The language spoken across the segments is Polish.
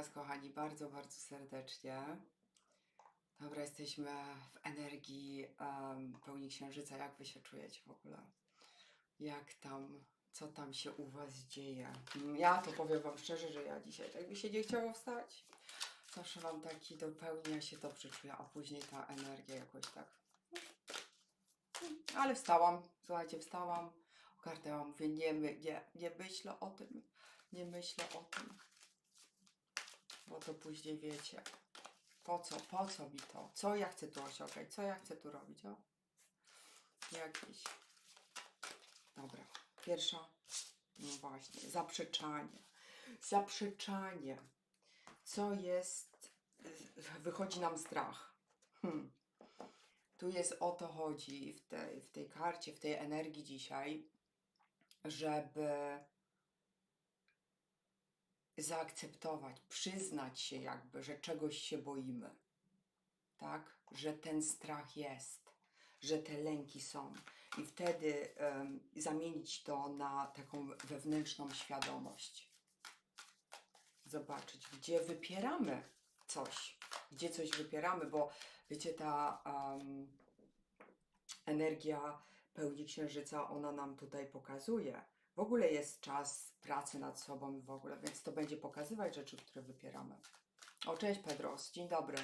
Was, kochani, bardzo, bardzo serdecznie. Dobra, jesteśmy w energii em, pełni księżyca. Jak Wy się czujecie w ogóle? Jak tam, co tam się u Was dzieje? Mm, Ja to powiem Wam szczerze, że ja dzisiaj tak mi się nie chciało wstać. Zawsze mam taki do pełni, ja się dobrze czuję, a później ta energia jakoś tak. mm, Ale wstałam, słuchajcie, wstałam, ogarnęłam, mówię, nie, nie, nie myślę o tym, nie myślę o tym. Bo to później wiecie, po co, po co mi to, co ja chcę tu osiągać, co ja chcę tu robić, o? Jakieś. Dobra, pierwsza, no właśnie, zaprzeczanie. Zaprzeczanie. Co jest, wychodzi nam strach. Hmm. Tu jest o to chodzi w tej, w tej karcie, w tej energii dzisiaj, żeby zaakceptować, przyznać się jakby, że czegoś się boimy. Tak? Że ten strach jest, że te lęki są. I wtedy em, zamienić to na taką wewnętrzną świadomość. Zobaczyć, gdzie wypieramy coś, gdzie coś wypieramy, bo wiecie, ta em, energia pełni księżyca, ona nam tutaj pokazuje. W ogóle jest czas pracy nad sobą w ogóle, więc to będzie pokazywać rzeczy, które wypieramy. O, cześć Pedros, dzień dobry.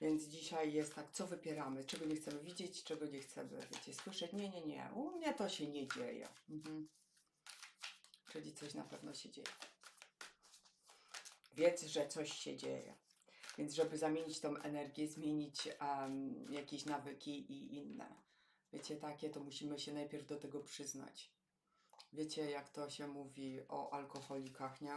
Więc dzisiaj jest tak, co wypieramy, czego nie chcemy widzieć, czego nie chcemy, wiecie, słyszeć. Nie, nie, nie, u mnie to się nie dzieje. Mhm. Czyli coś na pewno się dzieje. Wiedz, że coś się dzieje. Więc żeby zamienić tą energię, zmienić em, jakieś nawyki i inne, wiecie, takie, to musimy się najpierw do tego przyznać. Wiecie, jak to się mówi o alkoholikach, nie?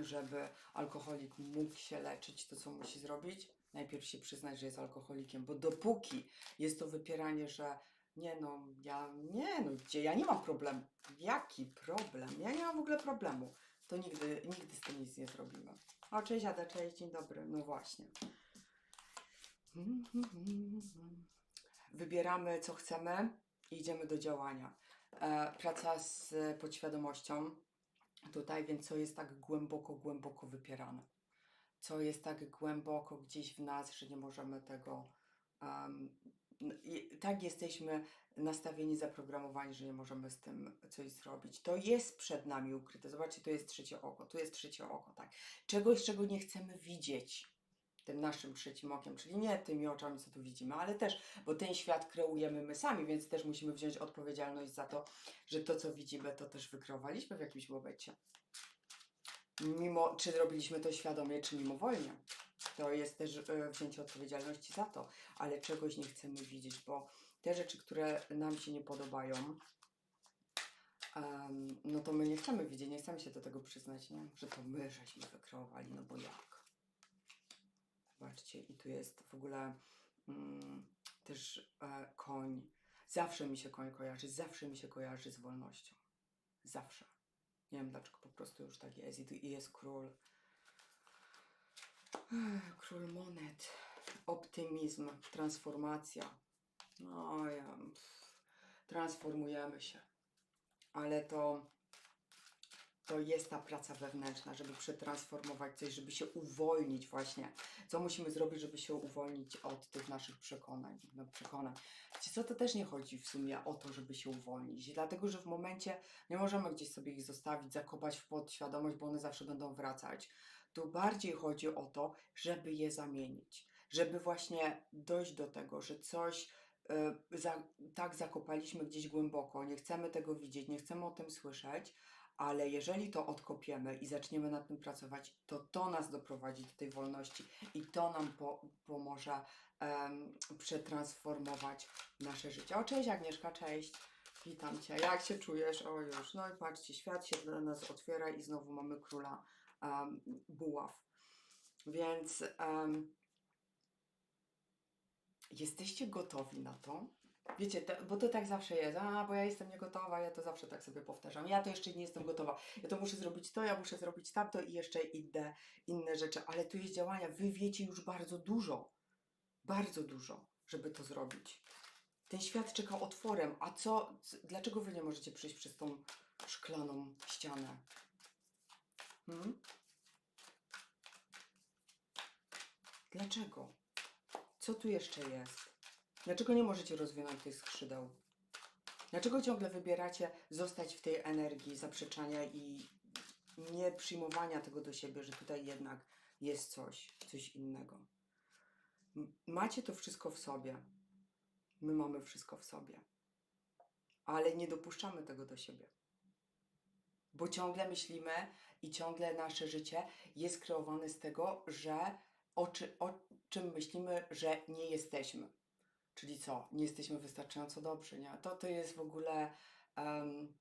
Żeby alkoholik mógł się leczyć, to co musi zrobić? Najpierw się przyznać, że jest alkoholikiem, bo dopóki jest to wypieranie, że nie no, ja nie no, gdzie ja nie mam problemu. Jaki problem? Ja nie mam w ogóle problemu. To nigdy, nigdy z tym nic nie zrobimy. O, cześć Ada, cześć, dzień dobry. No właśnie. Wybieramy, co chcemy i idziemy do działania. E, praca z podświadomością tutaj, więc co jest tak głęboko, głęboko wypierane. Co jest tak głęboko gdzieś w nas, że nie możemy tego. i- tak jesteśmy nastawieni, zaprogramowani, że nie możemy z tym coś zrobić. To jest przed nami ukryte. Zobaczcie, to jest trzecie oko. Tu jest trzecie oko, tak. Czegoś, czego nie chcemy widzieć tym naszym trzecim okiem, czyli nie tymi oczami, co tu widzimy, ale też, bo ten świat kreujemy my sami, więc też musimy wziąć odpowiedzialność za to, że to, co widzimy, to też wykreowaliśmy w jakimś momencie. Mimo, czy robiliśmy to świadomie, czy mimowolnie. To jest też e, wzięcie odpowiedzialności za to, ale czegoś nie chcemy widzieć, bo te rzeczy, które nam się nie podobają, em, no to my nie chcemy widzieć, nie chcemy się do tego przyznać, nie? że to my żeśmy wykreowali, no bo jak? Zobaczcie, i tu jest w ogóle mm, też e, koń. Zawsze mi się koń kojarzy, zawsze mi się kojarzy z wolnością. Zawsze. Nie wiem dlaczego, po prostu już tak jest. I tu jest król. Król monet. Optymizm, transformacja. No ja. Transformujemy się. Ale to to jest ta praca wewnętrzna, żeby przetransformować coś, żeby się uwolnić właśnie. Co musimy zrobić, żeby się uwolnić od tych naszych przekonań? No, przekonań. Wiecie co, to też nie chodzi w sumie o to, żeby się uwolnić, dlatego że w momencie nie możemy gdzieś sobie ich zostawić, zakopać w podświadomość, bo one zawsze będą wracać. Tu bardziej chodzi o to, żeby je zamienić, żeby właśnie dojść do tego, że coś y, za, tak zakopaliśmy gdzieś głęboko, nie chcemy tego widzieć, nie chcemy o tym słyszeć, ale jeżeli to odkopiemy i zaczniemy nad tym pracować, to to nas doprowadzi do tej wolności i to nam po, pomoże em, przetransformować nasze życie. O, cześć Agnieszka, cześć. Witam Cię. Jak się czujesz? O już, no i patrzcie, świat się dla nas otwiera i znowu mamy króla em, buław. Więc em, jesteście gotowi na to, Wiecie, to, bo to tak zawsze jest. A, bo ja jestem niegotowa, ja to zawsze tak sobie powtarzam. Ja to jeszcze nie jestem gotowa. Ja to muszę zrobić to, ja muszę zrobić tamto i jeszcze inne, inne rzeczy. Ale tu jest działania. Wy wiecie już bardzo dużo. Bardzo dużo, żeby to zrobić. Ten świat czeka otworem. A co, dlaczego wy nie możecie przejść przez tą szklaną ścianę? Hmm? Dlaczego? Co tu jeszcze jest? Dlaczego nie możecie rozwinąć tych skrzydeł? Dlaczego ciągle wybieracie zostać w tej energii zaprzeczania i nie przyjmowania tego do siebie, że tutaj jednak jest coś, coś innego? Macie to wszystko w sobie. My mamy wszystko w sobie. Ale nie dopuszczamy tego do siebie. Bo ciągle myślimy i ciągle nasze życie jest kreowane z tego, że o, czy, o czym myślimy, że nie jesteśmy. Czyli co? Nie jesteśmy wystarczająco dobrzy, nie? To, to jest w ogóle um,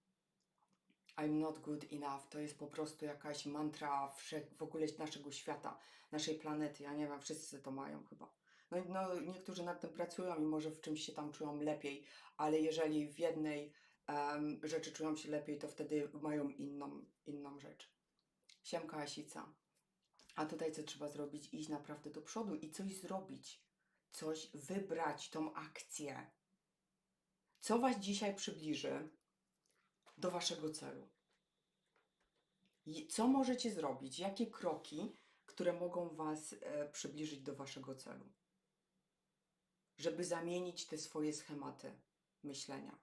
I'm not good enough. To jest po prostu jakaś mantra w ogóle naszego świata, naszej planety. Ja nie wiem, wszyscy to mają chyba. No, no niektórzy nad tym pracują i może w czymś się tam czują lepiej, ale jeżeli w jednej em, rzeczy czują się lepiej, to wtedy mają inną, inną rzecz. Siemka Asica. A tutaj co trzeba zrobić? Iść naprawdę do przodu i coś zrobić. Coś wybrać, tą akcję. Co Was dzisiaj przybliży do Waszego celu? Co możecie zrobić? Jakie kroki, które mogą Was e, przybliżyć do Waszego celu? Żeby zamienić te swoje schematy myślenia.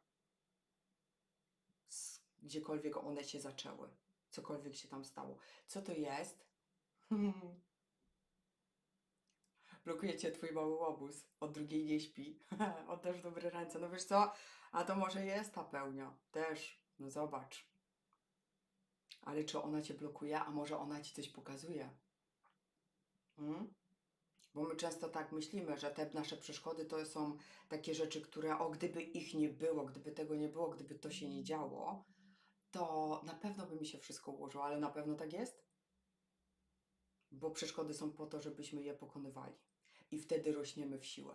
Gdziekolwiek one się zaczęły. Cokolwiek się tam stało. Co to jest? Blokujecie twój mały łobuz. Od drugiej nie śpi. Oddasz dobre ręce. No wiesz co? A to może jest ta pełnia. Też. No zobacz. Ale czy ona cię blokuje, a może ona ci coś pokazuje? Hmm? Bo my często tak myślimy, że te nasze przeszkody to są takie rzeczy, które, o, gdyby ich nie było, gdyby tego nie było, gdyby to się nie działo, to na pewno by mi się wszystko ułożyło, ale na pewno tak jest? Bo przeszkody są po to, żebyśmy je pokonywali. I wtedy rośniemy w siłę.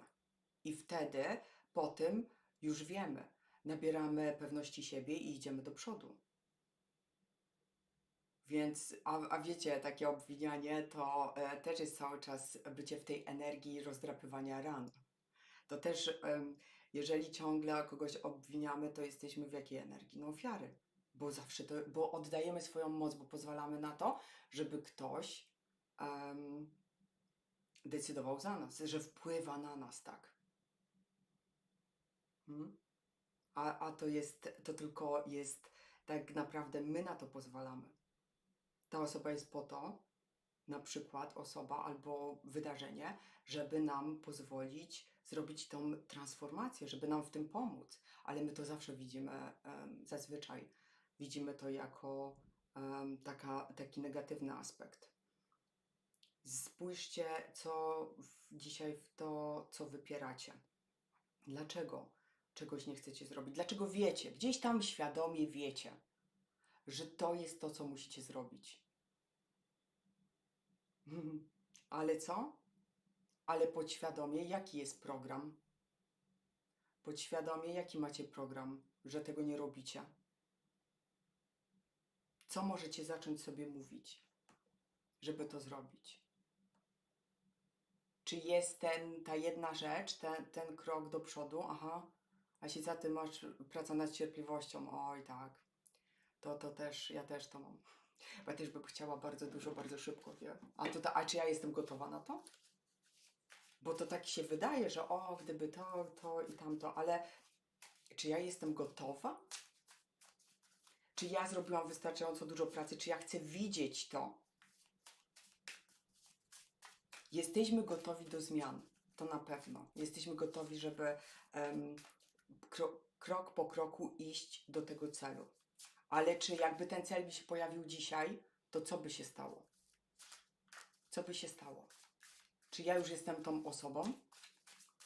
I wtedy po tym już wiemy, nabieramy pewności siebie i idziemy do przodu. Więc, a, a wiecie, takie obwinianie to e, też jest cały czas bycie w tej energii rozdrapywania ran. To też, em, jeżeli ciągle kogoś obwiniamy, to jesteśmy w jakiej energii? No ofiary. Bo zawsze to, bo oddajemy swoją moc, bo pozwalamy na to, żeby ktoś decydował za nas, że wpływa na nas, tak. Hmm? A, a to jest, to tylko jest, tak naprawdę my na to pozwalamy. Ta osoba jest po to, na przykład osoba albo wydarzenie, żeby nam pozwolić zrobić tą transformację, żeby nam w tym pomóc. Ale my to zawsze widzimy, em, zazwyczaj widzimy to jako em, taka, taki negatywny aspekt. Spójrzcie, co dzisiaj w to, co wypieracie. Dlaczego czegoś nie chcecie zrobić? Dlaczego wiecie, gdzieś tam świadomie wiecie, że to jest to, co musicie zrobić? Ale co? Ale podświadomie, jaki jest program? Podświadomie, jaki macie program, że tego nie robicie? Co możecie zacząć sobie mówić, żeby to zrobić? Czy jest ten, ta jedna rzecz, ten, ten krok do przodu? Aha, a się za tym masz praca nad cierpliwością. Oj, tak. To, to też, ja też to mam. Bo ja też bym chciała bardzo dużo, bardzo szybko, wie? A, to, a czy ja jestem gotowa na to? Bo to tak się wydaje, że o, gdyby to, to i tamto, ale czy ja jestem gotowa? Czy ja zrobiłam wystarczająco dużo pracy? Czy ja chcę widzieć to? Jesteśmy gotowi do zmian, to na pewno. Jesteśmy gotowi, żeby em, kro, krok po kroku iść do tego celu. Ale czy jakby ten cel by się pojawił dzisiaj, to co by się stało? Co by się stało? Czy ja już jestem tą osobą?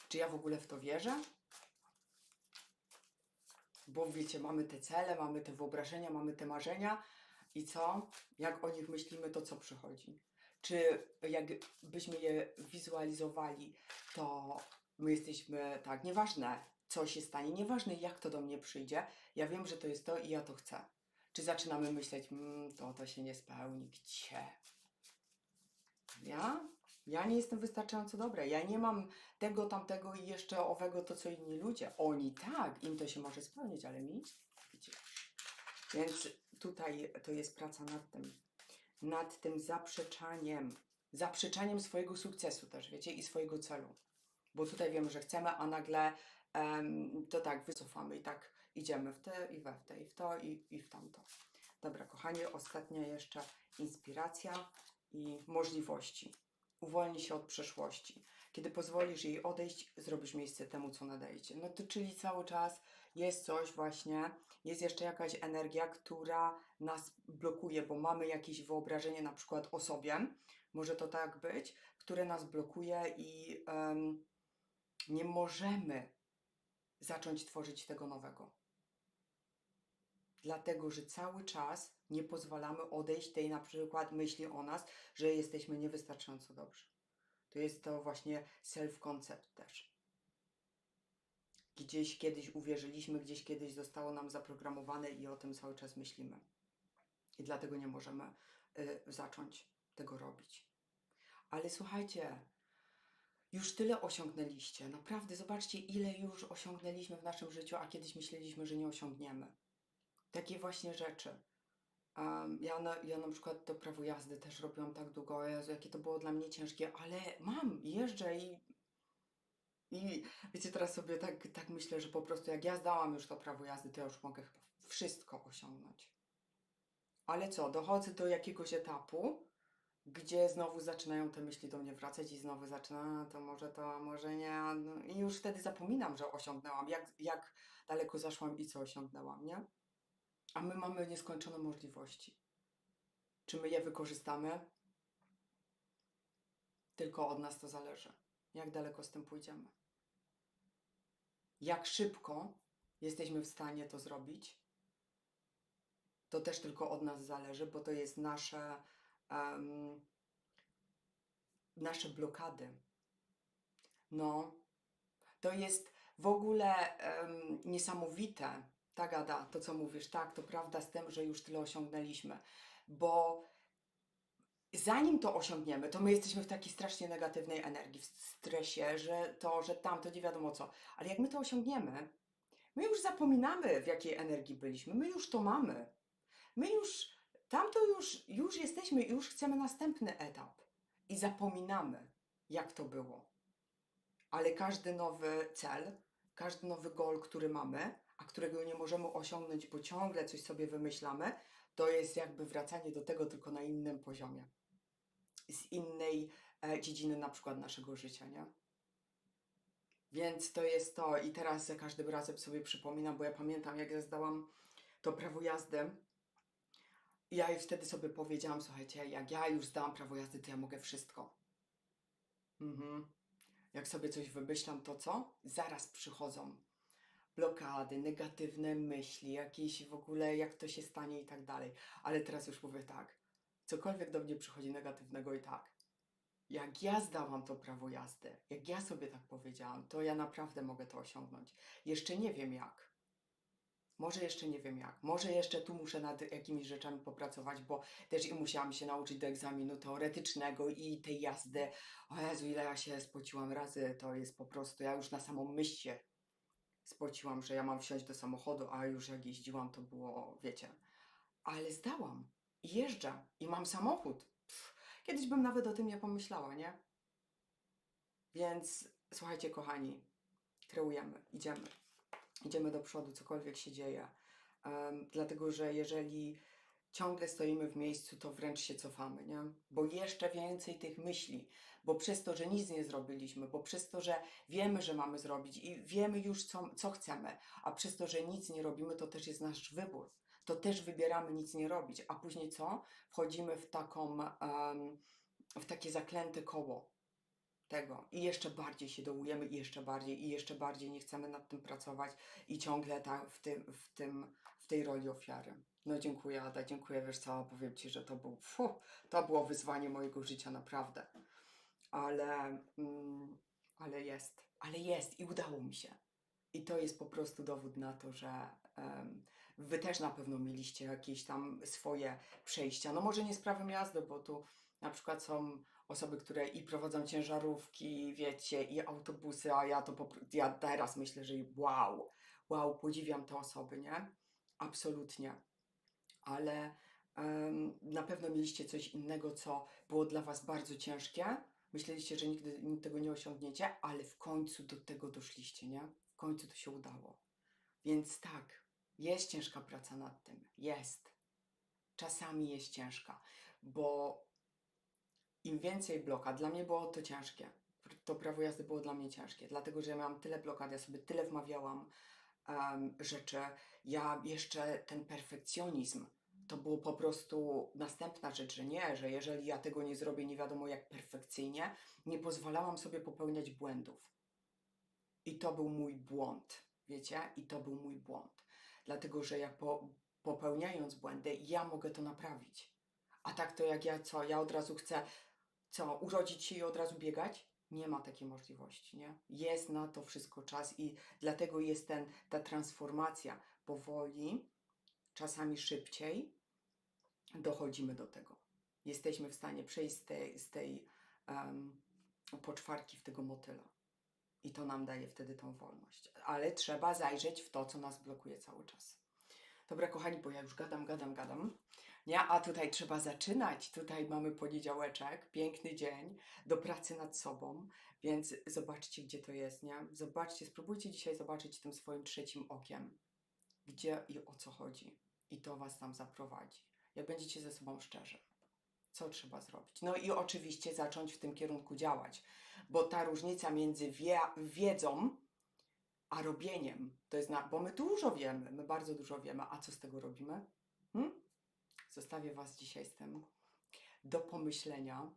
Czy ja w ogóle w to wierzę? Bo wiecie, mamy te cele, mamy te wyobrażenia, mamy te marzenia i co? Jak o nich myślimy, to co przychodzi? Czy jakbyśmy je wizualizowali, to my jesteśmy, tak, nieważne co się stanie, nieważne jak to do mnie przyjdzie, ja wiem, że to jest to i ja to chcę. Czy zaczynamy myśleć, mmm, to to się nie spełni, gdzie? Ja? Ja nie jestem wystarczająco dobra. Ja nie mam tego, tamtego i jeszcze owego, to co inni ludzie. Oni tak, im to się może spełnić, ale mi? Gdzie? Więc tutaj to jest praca nad tym. Nad tym zaprzeczaniem. Zaprzeczaniem swojego sukcesu też, wiecie, i swojego celu. Bo tutaj wiemy, że chcemy, a nagle em, to tak wycofamy i tak idziemy w te i we w te i w to i, i w tamto. Dobra, kochani, ostatnia jeszcze inspiracja i możliwości. Uwolnij się od przeszłości. Kiedy pozwolisz jej odejść, zrobisz miejsce temu, co nadejdzie. No to czyli cały czas jest coś właśnie, jest jeszcze jakaś energia, która nas blokuje, bo mamy jakieś wyobrażenie na przykład o sobie, może to tak być, które nas blokuje i em, nie możemy zacząć tworzyć tego nowego. Dlatego, że cały czas nie pozwalamy odejść tej na przykład myśli o nas, że jesteśmy niewystarczająco dobrzy. To jest to właśnie self-concept też. Gdzieś kiedyś uwierzyliśmy, gdzieś kiedyś zostało nam zaprogramowane i o tym cały czas myślimy. I dlatego nie możemy y, zacząć tego robić. Ale słuchajcie, już tyle osiągnęliście. Naprawdę, zobaczcie, ile już osiągnęliśmy w naszym życiu, a kiedyś myśleliśmy, że nie osiągniemy. Takie właśnie rzeczy. Um, ja, na, ja na przykład to prawo jazdy też robiłam tak długo, Jezu, jakie to było dla mnie ciężkie, ale mam, jeżdżę i, i wiecie, teraz sobie tak, tak myślę, że po prostu jak ja zdałam już to prawo jazdy, to ja już mogę chyba wszystko osiągnąć. Ale co, dochodzę do jakiegoś etapu, gdzie znowu zaczynają te myśli do mnie wracać i znowu zaczyna, "A, to może to, może nie. No, I już wtedy zapominam, że osiągnęłam, jak, jak daleko zaszłam i co osiągnęłam, nie? A my mamy nieskończone możliwości. Czy my je wykorzystamy? Tylko od nas to zależy. Jak daleko z tym pójdziemy? Jak szybko jesteśmy w stanie to zrobić? To też tylko od nas zależy, bo to jest nasze, em, nasze blokady. No, to jest w ogóle em, niesamowite, tak, Ada, to co mówisz, tak, to prawda z tym, że już tyle osiągnęliśmy, bo zanim to osiągniemy, to my jesteśmy w takiej strasznie negatywnej energii, w stresie, że to, że tamto, nie wiadomo co. Ale jak my to osiągniemy, my już zapominamy, w jakiej energii byliśmy, my już to mamy. My już, tamto już, już jesteśmy, już chcemy następny etap i zapominamy, jak to było. Ale każdy nowy cel, każdy nowy goal, który mamy, a którego nie możemy osiągnąć, bo ciągle coś sobie wymyślamy, to jest jakby wracanie do tego tylko na innym poziomie. Z innej e, dziedziny na przykład naszego życia, nie? Więc to jest to i teraz za każdym razem sobie przypominam, bo ja pamiętam jak ja zdałam to prawo jazdy, ja i wtedy sobie powiedziałam, słuchajcie, jak ja już zdałam prawo jazdy, to ja mogę wszystko. Mhm. Jak sobie coś wymyślam, to co? Zaraz przychodzą blokady, negatywne myśli, jakieś w ogóle jak to się stanie i tak dalej. Ale teraz już mówię tak, cokolwiek do mnie przychodzi negatywnego i tak. Jak ja zdałam to prawo jazdy, jak ja sobie tak powiedziałam, to ja naprawdę mogę to osiągnąć. Jeszcze nie wiem jak. Może jeszcze nie wiem jak. Może jeszcze tu muszę nad jakimiś rzeczami popracować, bo też i musiałam się nauczyć do egzaminu teoretycznego i tej jazdy. O Jezu, ile ja się spociłam razy, to jest po prostu, ja już na samą myśl się spociłam, że ja mam wsiąść do samochodu, a już jak jeździłam, to było, wiecie. Ale zdałam i jeżdżę i mam samochód. Pff, kiedyś bym nawet o tym nie pomyślała, nie? Więc słuchajcie, kochani, kreujemy, idziemy. Idziemy do przodu, cokolwiek się dzieje. Em, dlatego, że jeżeli ciągle stoimy w miejscu, to wręcz się cofamy, nie? Bo jeszcze więcej tych myśli, bo przez to, że nic nie zrobiliśmy, bo przez to, że wiemy, że mamy zrobić i wiemy już, co, co chcemy, a przez to, że nic nie robimy, to też jest nasz wybór. To też wybieramy nic nie robić, a później co? Wchodzimy w taką, w takie zaklęte koło tego i jeszcze bardziej się dołujemy i jeszcze bardziej i jeszcze bardziej nie chcemy nad tym pracować i ciągle tak w tym, w tym, w tej roli ofiary. No dziękuję Ada, dziękuję, wiesz co, powiem Ci, że to był, to było wyzwanie mojego życia, naprawdę. Ale, mm, ale jest, ale jest i udało mi się. I to jest po prostu dowód na to, że em, wy też na pewno mieliście jakieś tam swoje przejścia. No może nie z prawem jazdy, bo tu na przykład są osoby, które i prowadzą ciężarówki, wiecie, i autobusy, a ja to po, ja teraz myślę, że wow, wow, podziwiam te osoby, nie? Absolutnie. Ale em, na pewno mieliście coś innego, co było dla was bardzo ciężkie. Myśleliście, że nigdy tego nie osiągniecie, ale w końcu do tego doszliście, nie? W końcu to się udało. Więc tak, jest ciężka praca nad tym. Jest. Czasami jest ciężka, bo im więcej blokad, dla mnie było to ciężkie. To prawo jazdy było dla mnie ciężkie, dlatego że ja miałam tyle blokad, ja sobie tyle wmawiałam em, rzeczy. Ja jeszcze ten perfekcjonizm, to było po prostu następna rzecz, że nie, że jeżeli ja tego nie zrobię nie wiadomo jak perfekcyjnie, nie pozwalałam sobie popełniać błędów. I to był mój błąd, wiecie? I to był mój błąd. Dlatego, że ja po, popełniając błędy, ja mogę to naprawić. A tak to jak ja co, ja od razu chcę, co, urodzić się i od razu biegać? Nie ma takiej możliwości, nie? Jest na to wszystko czas i dlatego jest ten, ta transformacja powoli, czasami szybciej dochodzimy do tego. Jesteśmy w stanie przejść z tej, z tej em, poczwarki w tego motyla. I to nam daje wtedy tą wolność. Ale trzeba zajrzeć w to, co nas blokuje cały czas. Dobra, kochani, bo ja już gadam, gadam, gadam. Nie, a tutaj trzeba zaczynać. Tutaj mamy poniedziałeczek, piękny dzień do pracy nad sobą, więc zobaczcie, gdzie to jest, nie? Zobaczcie, spróbujcie dzisiaj zobaczyć tym swoim trzecim okiem, gdzie i o co chodzi. I to was tam zaprowadzi. Jak będziecie ze sobą szczerzy. Co trzeba zrobić? No i oczywiście zacząć w tym kierunku działać, bo ta różnica między wie, wiedzą a robieniem to jest, na, bo my dużo wiemy, my bardzo dużo wiemy, a co z tego robimy? Hmm? Zostawię Was dzisiaj z tym do pomyślenia,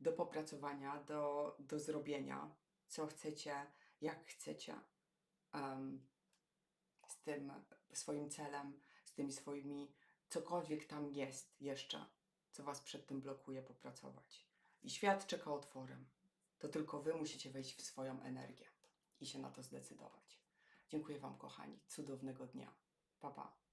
do popracowania, do, do zrobienia, co chcecie, jak chcecie em, z tym swoim celem, z tymi swoimi, cokolwiek tam jest jeszcze, co Was przed tym blokuje, popracować. I świat czeka otworem. To tylko Wy musicie wejść w swoją energię i się na to zdecydować. Dziękuję Wam, kochani. Cudownego dnia. Pa, pa.